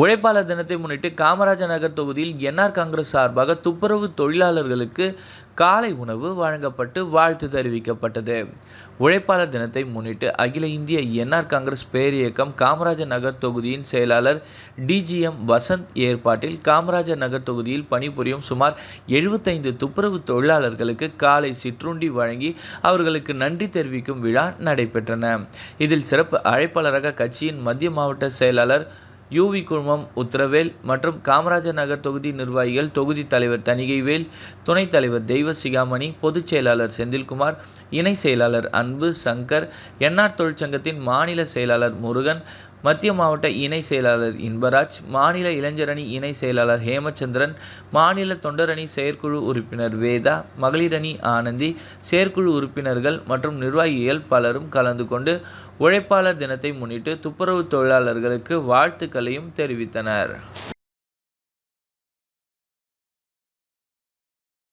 உழைப்பாளர் தினத்தை முன்னிட்டு காமராஜர் நகர் தொகுதியில் என்ஆர் காங்கிரஸ் சார்பாக துப்புரவு தொழிலாளர்களுக்கு காலை உணவு வழங்கப்பட்டு வாழ்த்து தெரிவிக்கப்பட்டது. உழைப்பாளர் தினத்தை முன்னிட்டு அகில இந்திய என்ஆர் காங்கிரஸ் பேரியக்கம் காமராஜர் நகர் தொகுதியின் செயலாளர் டிஜிஎம் வசந்த் ஏற்பாட்டில் காமராஜர் நகர் தொகுதியில் பணிபுரியும் சுமார் எழுபத்தைந்து துப்புரவு தொழிலாளர்களுக்கு காலை சிற்றுண்டி வழங்கி அவர்களுக்கு நன்றி தெரிவிக்கும் விழா நடைபெற்றன. இதில் சிறப்பு அழைப்பாளராக கட்சியின் மத்திய மாவட்ட செயலாளர் யூவி குழுமம் உத்தரவேல் மற்றும் காமராஜர் நகர் தொகுதி நிர்வாகிகள் தொகுதி தலைவர் தணிகைவேல் துணைத் தலைவர் தெய்வ சிகாமணி பொதுச் செயலாளர் செந்தில்குமார் இணை செயலாளர் அன்பு சங்கர் என்ஆர் தொழிற்சங்கத்தின் மாநில செயலாளர் முருகன் மத்திய மாவட்ட இணை செயலாளர் இன்பராஜ் மாநில இளைஞரணி இணை செயலாளர் ஹேமச்சந்திரன் மாநில தொண்டரணி செயற்குழு உறுப்பினர் வேதா மகளிரணி ஆனந்தி செயற்குழு உறுப்பினர்கள் மற்றும் நிர்வாகிகள் பலரும் கலந்து கொண்டு உழைப்பாளர் தினத்தை முன்னிட்டு துப்புரவு தொழிலாளர்களுக்கு வாழ்த்துக்களையும் தெரிவித்தனர்.